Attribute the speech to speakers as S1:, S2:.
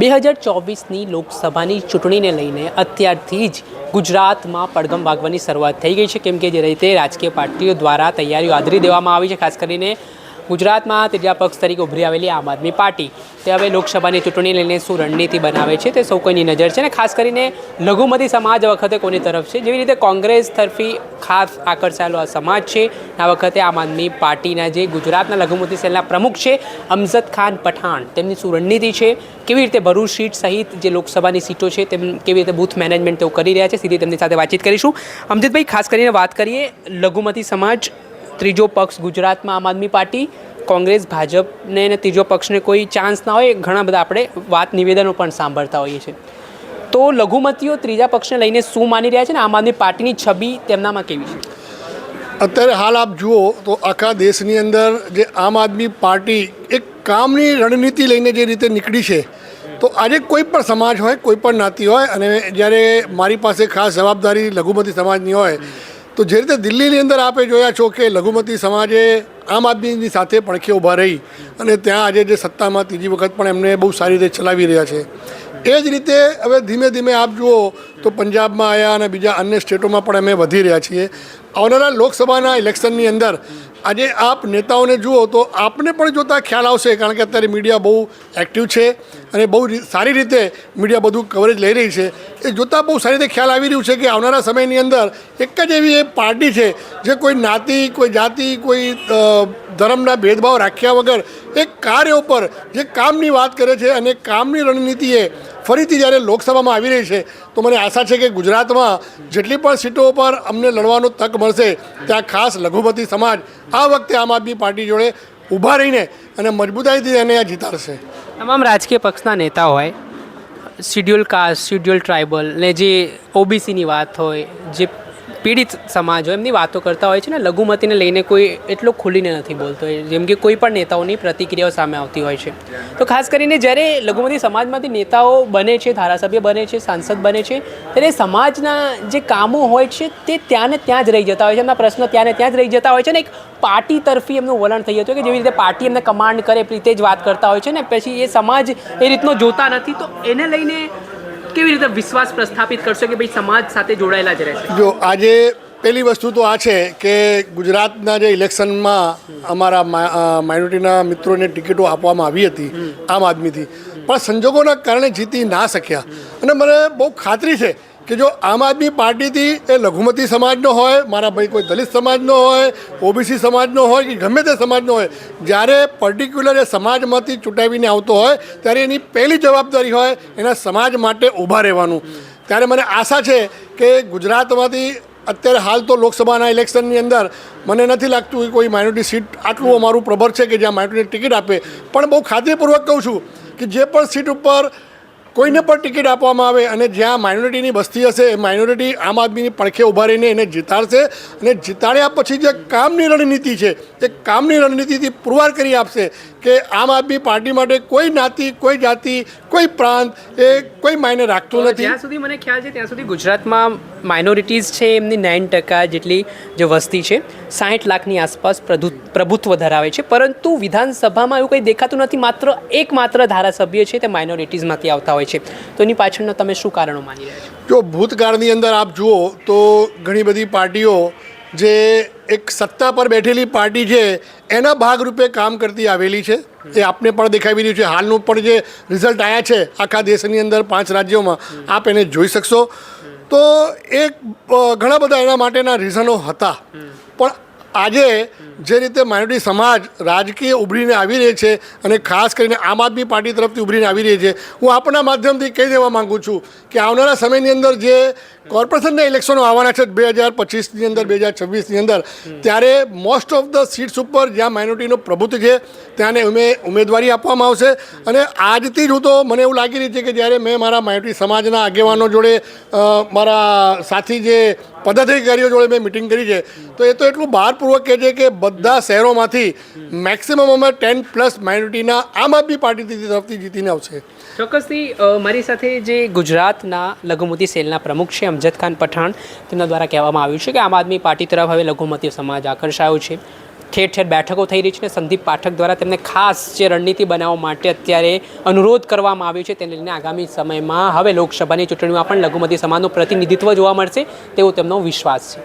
S1: બે હજાર ચોવીસની લોકસભાની ચૂંટણીને લઈને અત્યારથી જ ગુજરાતમાં પડઘમ વાગવાની શરૂઆત થઈ ગઈ છે. કેમ કે જે રીતે રાજકીય પાર્ટીઓ દ્વારા તૈયારીઓ આદરી દેવામાં આવી છે, ખાસ કરીને ગુજરાતમાં ત્રીજા પક્ષ તરીકે ઉભરી આવેલી આમ આદમી પાર્ટી. તે હવે લોકસભાની ચૂંટણી લઈને શું રણનીતિ બનાવે છે. તે સૌ કોઈની નજર છે અને ખાસ કરીને લઘુમતી સમાજ વખતે કોની તરફ છે. જેવી રીતે કોંગ્રેસ તરફી ખાસ આકર્ષાયેલો આ સમાજ છે. આ વખતે આમ આદમી પાર્ટીના જે ગુજરાતના લઘુમતી સેલના પ્રમુખ છે અમજદ ખાન પઠાણ. તેમની શું રણનીતિ છે. કેવી રીતે ભરૂચ સીટ સહિત જે લોકસભાની સીટો છે, તેમ કેવી રીતે બૂથ મેનેજમેન્ટ તેઓ કરી રહ્યા છે, સીધી તેમની સાથે વાતચીત કરીશું. અમજદભાઈ, ખાસ કરીને વાત કરીએ લઘુમતી સમાજ ત્રીજો પક્ષ ગુજરાતમાં આમ આદમી પાર્ટી, કોંગ્રેસ, ભાજપને અને ત્રીજો પક્ષને કોઈ ચાન્સ ના હોય, ઘણા બધા આપણે વાત નિવેદનો પણ સાંભળતા હોઈએ છીએ. તો લઘુમતીઓ ત્રીજા પક્ષને લઈને શું માની રહ્યા છે ને? આમ આદમી પાર્ટીની છબી તેમનામાં કેવી છે?
S2: અત્યારે હાલ આપ જુઓ તો આખા દેશની અંદર જે આમ આદમી પાર્ટી એક કામની રણનીતિ લઈને જે રીતે નીકળી છે, તો આજે કોઈ પણ સમાજ હોય, કોઈ પણ જ્ઞાતિ હોય અને જ્યારે મારી પાસે ખાસ જવાબદારી લઘુમતી સમાજની હોય તો જે રીતે દિલ્હીની અંદર આપે જોયા છો કે લઘુમતી સમાજે આમ આદમીની સાથે પડખે ઊભા રહી અને ત્યાં આજે જે સત્તામાં ત્રીજી વખત પણ એમને બહુ સારી રીતે ચલાવી રહ્યા છે. એ જ રીતે હવે ધીમે ધીમે આપ જુઓ તો પંજાબમાં આવ્યા અને બીજા અન્ય સ્ટેટોમાં પણ અમે વધી રહ્યા છીએ. આવનારા લોકસભાના ઇલેક્શનની અંદર આજે આપ નેતાઓને જુઓ તો આપને પણ જોતા ખ્યાલ આવશે, કારણ કે અત્યારે મીડિયા બહુ એક્ટિવ છે અને બહુ સારી રીતે મીડિયા બધું કવરેજ લઈ રહી છે. એ જોતાં બહુ સારી રીતે ખ્યાલ આવી રહ્યું છે કે આવનારા સમયની અંદર એક જ એવી એ પાર્ટી છે જે કોઈ નાતિ, કોઈ જાતિ, કોઈ ધર્મના ભેદભાવ રાખ્યા વગર એક કાર્ય ઉપર જે કામની વાત કરે છે અને કામની રણનીતિએ ફરીથી જ્યારે લોકસભામાં આવી રહી છે, તો મને આશા છે કે ગુજરાતમાં જેટલી પણ સીટો પર અમને લડવાનો તક મળશે, ત્યાં ખાસ લઘુમતી સમાજ આ વખતે આમ આદમી પાર્ટી જોડે ઊભા રહીને અને મજબૂતાઈથી એને આ જીતાડશે.
S1: તમામ રાજકીય પક્ષના નેતા હોય શિડ્યુલ કાસ્ટ શિડ્યુલ ટ્રાઇબલ ને જે ઓબીસીની વાત હોય, જે પીડિત સમાજ એમની વાતો કરતા હોય છે ને, લઘુમતીને લઈને કોઈ એટલો ખુલીને નથી બોલતો. જેમ કે કોઈ પણ નેતાઓની પ્રતિક્રિયાઓ સામે આવતી હોય છે. તો ખાસ કરીને જ્યારે લઘુમતી સમાજમાંથી નેતાઓ બને છે, ધારાસભ્ય બને છે, સાંસદ બને છે, ત્યારે સમાજના જે કામો હોય છે તે ત્યાં ને ત્યાં જ રહી જતા હોય છે. એમના પ્રશ્નો ત્યાં ને ત્યાં જ રહી જતા હોય છે ને, એક પાર્ટી તરફી એમનું વલણ થઈ જતું કે જેવી રીતે પાર્ટી એમને કમાન્ડ કરે રીતે જ વાત કરતા હોય છે ને. પછી એ સમાજ એ રીતનો જોતા નથી. તો એને લઈને કેવી રીતે વિશ્વાસ પ્રસ્થાપિત કરશો કે ભાઈ સમાજ સાથે જોડાયેલા જ રહેશે?
S2: જો, આજે પહેલી વસ્તુ તો આ છે કે ગુજરાતના જે ઇલેક્શનમાં અમારા માઇનોરિટીના મિત્રોને ટિકિટો આપવામાં આવી હતી આમ આદમીથી. પણ સંજોગોના કારણે જીતી ના શક્યા. અને મને બહુ ખાતરી છે કે જો આમ આદમી પાર્ટીથી એ લઘુમતી સમાજનો હોય, મારા ભાઈ કોઈ દલિત સમાજનો હોય, ઓબીસી સમાજનો હોય કે ગમે તે સમાજનો હોય, જ્યારે પર્ટિક્યુલર એ સમાજમાંથી ચૂંટાવીને આવતો હોય, ત્યારે એની પહેલી જવાબદારી હોય એના સમાજ માટે ઊભા રહેવાનું. ત્યારે મને આશા છે કે ગુજરાતમાંથી અત્યારે હાલ તો લોકસભાના ઇલેક્શનની અંદર મને નથી લાગતું કે કોઈ માઇનોરિટી સીટ આટલું અમારું પ્રબળ છે કે જ્યાં માઇનોરિટી ટિકિટ આપે. પણ બહુ ખાતરીપૂર્વક કહું છું કે જે પણ સીટ ઉપર કોઈને પણ ટિકિટ આપવામાં આવે અને જ્યાં માઇનોરિટીની બસ્તી હશે, એ માઇનોરિટી આમ આદમીની પડખે ઊભા રહીને એને જીતાડશે અને જીતાડ્યા પછી જે કામની રણનીતિ છે એ કામની રણનીતિથી પુરવાર કરી આપશે. કે આમ આદમી પાર્ટી માટે કોઈ જ્ઞાતિ કોઈ જાતિ કોઈ પ્રાંત એ કોઈ માયને રાખતું નથી.
S1: જ્યાં સુધી મને ખ્યાલ છે ત્યાં સુધી ગુજરાતમાં માઇનોરિટીઝ છે એમની નાઇન ટકા જેટલી જે વસ્તી છે સાઠ લાખની આસપાસ પ્રભુ પ્રભુત્વ ધરાવે છે. પરંતુ વિધાનસભામાં એવું કંઈ દેખાતું નથી માત્ર એક માત્ર ધારાસભ્ય છે તે માઇનોરિટીઝમાંથી આવતા હોય છે. તો એની પાછળના તમે શું કારણો માની રહ્યા છો?
S2: જો ભૂતકાળની અંદર આપ જુઓ તો ઘણી બધી પાર્ટીઓ જે એક સત્તા પર બેઠેલી પાર્ટી છે, એના ભાગરૂપે કામ કરતી આવેલી છે. એ આપને પણ દેખાવી રહ્યું છે. હાલનું પણ જે રિઝલ્ટ આવ્યા છે, આખા દેશની અંદર પાંચ રાજ્યોમાં, આપ એને જોઈ શકશો. તો એક ઘણા બધા એના માટેના રીઝનો હતા. પણ આજે જે રીતે માઇનોરિટી સમાજ રાજકીય ઉભરીને આવી રહી છે અને ખાસ કરીને આમ આદમી પાર્ટી તરફથી ઉભરીને આવી રહી છે, હું આપણા માધ્યમથી કહી દેવા માગું છું કે આવનારા સમયની અંદર જે કોર્પોરેશનના ઇલેક્શનો આવવાના છે બે હજાર પચીસની અંદર, બે હજાર છવ્વીસની અંદર, ત્યારે મોસ્ટ ઓફ ધ સીટ્સ ઉપર જ્યાં માઇનોરિટીનો પ્રભુત્વ છે, ત્યાંને ઉમે ઉમેદવારી આપવામાં આવશે. અને આજથી જ હું તો મને એવું લાગી રહ્યું છે કે જ્યારે મેં મારા માઇનોરિટી સમાજના આગેવાનો જોડે મારા સાથી જે પદાધિકારીઓ જોડે મેં મિટિંગ કરી છે. તો એ તો એટલું ભારપૂર્વક કહે છે કે બધા શહેરોમાંથી મેક્સિમમ અમે ટેન પ્લસ માઇનોરિટીના આમ આદમી પાર્ટી તરફથી જીતીને આવશે.
S1: ચોક્કસથી મારી સાથે જે ગુજરાતના લઘુમતી સેલના પ્રમુખ છે, અમજદ ખાન પઠાણ, તેમના દ્વારા કહેવામાં આવ્યું છે કે આમ આદમી પાર્ટી તરફ હવે લઘુમતી સમાજ આકર્ષાયો છે. ઠેર ઠેર બેઠકો થઈ રહી છે અને સંદીપ પાઠક દ્વારા તેમને ખાસ જે રણનીતિ બનાવવા માટે અત્યારે અનુરોધ કરવામાં આવ્યો છે, તેને લઈને આગામી સમયમાં હવે લોકસભાની ચૂંટણીમાં પણ લઘુમતી સમાજનું પ્રતિનિધિત્વ જોવા મળશે, તેવો તેમનો વિશ્વાસ છે.